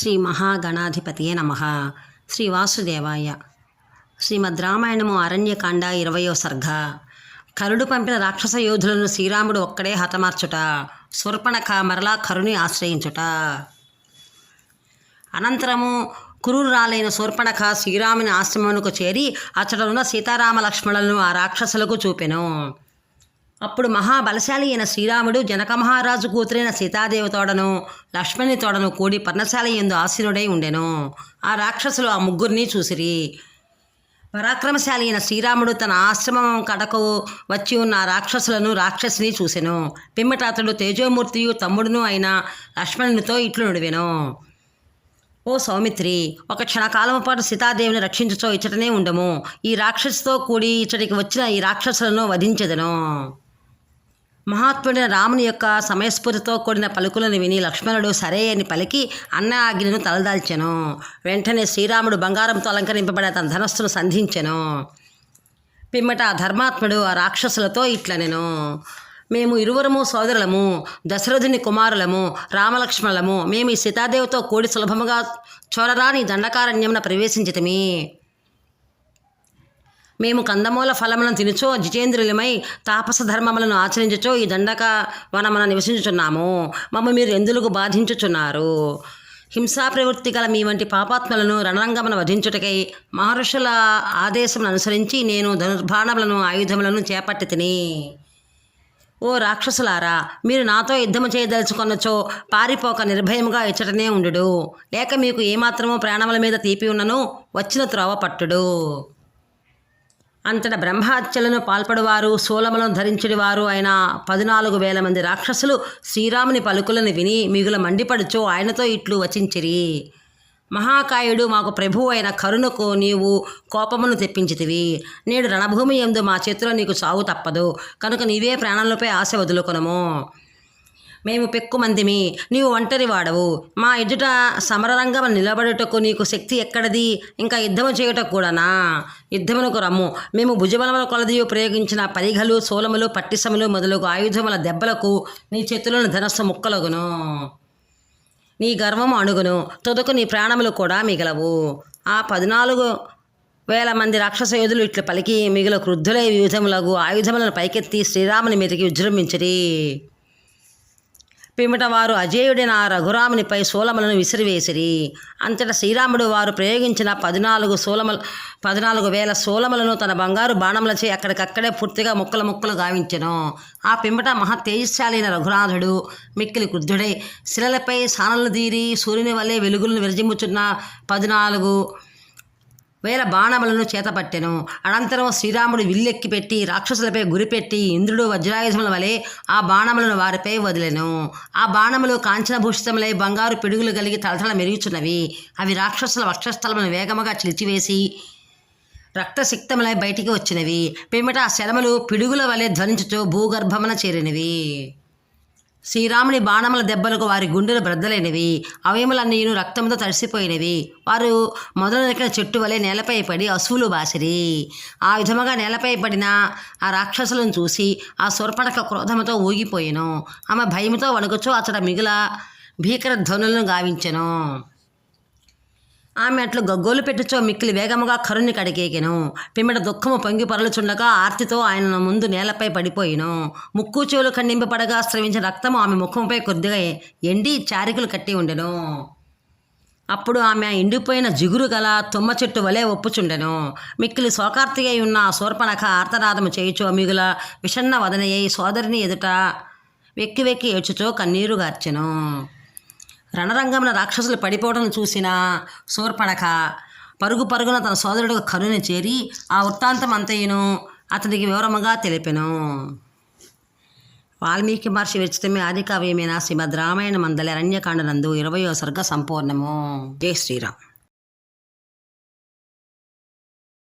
శ్రీ మహాగణాధిపతియే నమ. శ్రీ వాసుదేవాయ. శ్రీమద్ రామాయణము అరణ్యకాండ ఇరవయో సర్గ. కరుడు పంపిన రాక్షస యోధులను శ్రీరాముడు ఒక్కడే హతమార్చుట. శూర్పణఖ మరలా కరుని ఆశ్రయించుట. అనంతరము కురూరాలైన శూర్పణఖ శ్రీరాముని ఆశ్రమమునకు చేరి అతడున్న సీతారామ లక్ష్మణులను ఆ రాక్షసులకు చూపెను. అప్పుడు మహాబలశాలి అయిన శ్రీరాముడు జనక మహారాజు కూతురైన సీతాదేవి తోడను లక్ష్మణి తోడను కూడి పర్ణశాల ఎందు ఆసీనుడై ఉండెను. ఆ రాక్షసులు ఆ ముగ్గురిని చూసిరి. పరాక్రమశాలి అయిన శ్రీరాముడు తన ఆశ్రమం కడకు వచ్చి ఉన్న రాక్షసులను రాక్షసిని చూసెను. పిమ్మట అతడు తేజోమూర్తియు తమ్ముడును అయిన లక్ష్మణునితో ఇట్లు నుడివెను. ఓ సౌమిత్రి ఒక క్షణకాలం పాటు సీతాదేవిని రక్షించుచో ఇచ్చటనే ఉండము. ఈ రాక్షసుతో కూడి ఇచ్చటికి వచ్చిన ఈ రాక్షసులను వధించెదను. మహాత్ముడైన రాముని యొక్క సమయస్ఫూర్తితో కూడిన పలుకులను విని లక్ష్మణుడు సరే అని పలికి అన్న ఆజ్ఞను తలదాల్చెను. వెంటనే శ్రీరాముడు బంగారంతో అలంకరింపబడే తన ధనస్సును సంధించెను. పిమ్మట ఆ ధర్మాత్ముడు ఆ రాక్షసులతో ఇట్లనెను. మేము ఇరువురము సోదరులము దశరథుని కుమారులము రామలక్ష్మణులము మేము ఈ సీతాదేవితో కూడి సులభముగా చోరరాని దండకారణ్యమున ప్రవేశించితమి. మేము కందమూల ఫలములను తినుచో జితేంద్రులమై తాపస ధర్మములను ఆచరించుచో ఈ దండక వనమున నివసించుచున్నాము. మమ్మ మీరు ఎందులకు బాధించుచున్నారు? హింసా ప్రవృత్తి గల మీ వంటి పాపాత్మలను రణరంగమున వధించుటకై మహర్షుల ఆదేశమును అనుసరించి నేను ధనుర్బాణములను ఆయుధములను చేపట్టి తిని. ఓ రాక్షసులారా మీరు నాతో యుద్ధము చేయదలుచుకొనచో పారిపోక నిర్భయముగా ఇచ్చటనే ఉండు లేక మీకు ఏమాత్రమో ప్రాణముల మీద తీపి ఉన్నను వచ్చిన త్రోవ పట్టుడు. అంతట బ్రహ్మహత్యలను పాల్పడువారు శూలములను ధరించడివారు అయిన పద్నాలుగు వేల మంది రాక్షసులు శ్రీరాముని పలుకులను విని మిగుల మండిపడుచో ఆయనతో ఇట్లు వచించిరి. మహాకాయుడు మాకు ప్రభువు అయిన కరుణకు నీవు కోపమును తెప్పించితివి. నేడు రణభూమి ఎందు మా చేతిలో నీకు సాగు తప్పదు. కనుక నీవే ప్రాణాలపై ఆశ వదులుకొనము. మేము పెక్కుమందిమి నీవు ఒంటరి వాడవు. మా ఎదుట సమరరంగం నిలబడుటకు నీకు శక్తి ఎక్కడది? ఇంకా యుద్ధము చేయుటకు కూడానా? యుద్ధమునకు రమ్ము. మేము భుజబలముల కొలదియు ప్రయోగించిన పరిఘలు సోలములు పట్టిసములు మొదలగు ఆయుధముల దెబ్బలకు నీ చేతులను ధనస్సు ముక్కలగును. నీ గర్వము అణుగును. తుదకు నీ ప్రాణములు కూడా మిగలవు. ఆ పద్నాలుగు వేల మంది రాక్షస యోధులు ఇట్లు పలికి మిగిలిన క్రుద్ధులై యుధములకు ఆయుధములను పైకెత్తి శ్రీరాముని మీదకి విజృంభించిరి. పిమ్మట వారు అజేయుడైన రఘురామునిపై శూలములను విసిరివేసిరి. అంతటా శ్రీరాముడు వారు ప్రయోగించిన పద్నాలుగు శూలములు పద్నాలుగు వేల శూలములను తన బంగారు బాణములచే అక్కడికక్కడే పూర్తిగా ముక్కలు ముక్కలు గావించెను. ఆ పిమ్మట మహా తేజశాలైన రఘునాథుడు మిక్కిలి క్రుద్ధుడై శిలలపై సానలు తీరి సూర్యుని వల్లే వెలుగులను విరజిమ్ముచున్న పద్నాలుగు వేల బాణములను చేతపట్టెను. అనంతరం శ్రీరాముడు విల్లెక్కి పెట్టి రాక్షసులపై గురిపెట్టి ఇంద్రుడు వజ్రాయుధముల వలె ఆ బాణములను వారిపై వదిలెను. ఆ బాణములు కాంచనభూషితములై బంగారు పిడుగులు కలిగి తలతల మెరుగుచున్నవి అవి రాక్షసుల వక్షస్థలమును వేగముగా చిలిచివేసి రక్తసిక్తములై బయటికి వచ్చినవి. పిమ్మట ఆ శరములు పిడుగుల వలె ధ్వనించుతూ భూగర్భమున చేరినవి. శ్రీరాముని బాణముల దెబ్బలకు వారి గుండెలు బ్రద్దలైనవి అవయములన్నీను రక్తంతో తడిసిపోయినవి. వారు మొదలు చెట్టు వలె నేలపై పడి అసువులు బాసిరి. ఆ విధముగా నేలపై పడిన ఆ రాక్షసులను చూసి ఆ సురపడక క్రోధముతో ఊగిపోయెను. ఆమె భయముతో వణుకుచో అతడ మిగుల భీకర ధ్వనులను గావించెను. ఆమె అట్లు గగ్గోలు పెట్టుచో మిక్కిలి వేగముగా కరుణ్ణి కడిగేకెను. పిమ్మట దుఃఖము పొంగి పొరలుచుండగా ఆర్తితో ఆయన ముందు నేలపై పడిపోయిను. ముక్కు చెవులు ఖండింపబడగా స్రవించిన రక్తము ఆమె ముఖంపై కొద్దిగా ఎండి చారికలు కట్టి ఉండెను. అప్పుడు ఆమె ఎండిపోయిన జిగురు గల తుమ్మ చెట్టు వలె ఒప్పుచుండెను. మిక్కిలి శోకార్తి అయి ఉన్న ఆ శూర్పణఖ ఆర్తనాదము చేయుచో మిగుల విషన్న వదనయ్యి సోదరిని ఎదుట వెక్కి వెక్కి ఏడ్చుచో కన్నీరు గార్చెను. రణరంగమున రాక్షసులు పడిపోవడం చూసిన శూర్పణక పరుగు పరుగున తన సోదరుడు కరుని చేరి ఆ వృత్తాంతం అంతయును. అతనికి వివరముగా తెలిపెను. వాల్మీకి మహర్షి విరచితమే ఆది కావ్యమైన శ్రీమద్ రామాయణ మందలి అరణ్యకాండ నందు ఇరవయో సర్గ సంపూర్ణము. జై శ్రీరామ్.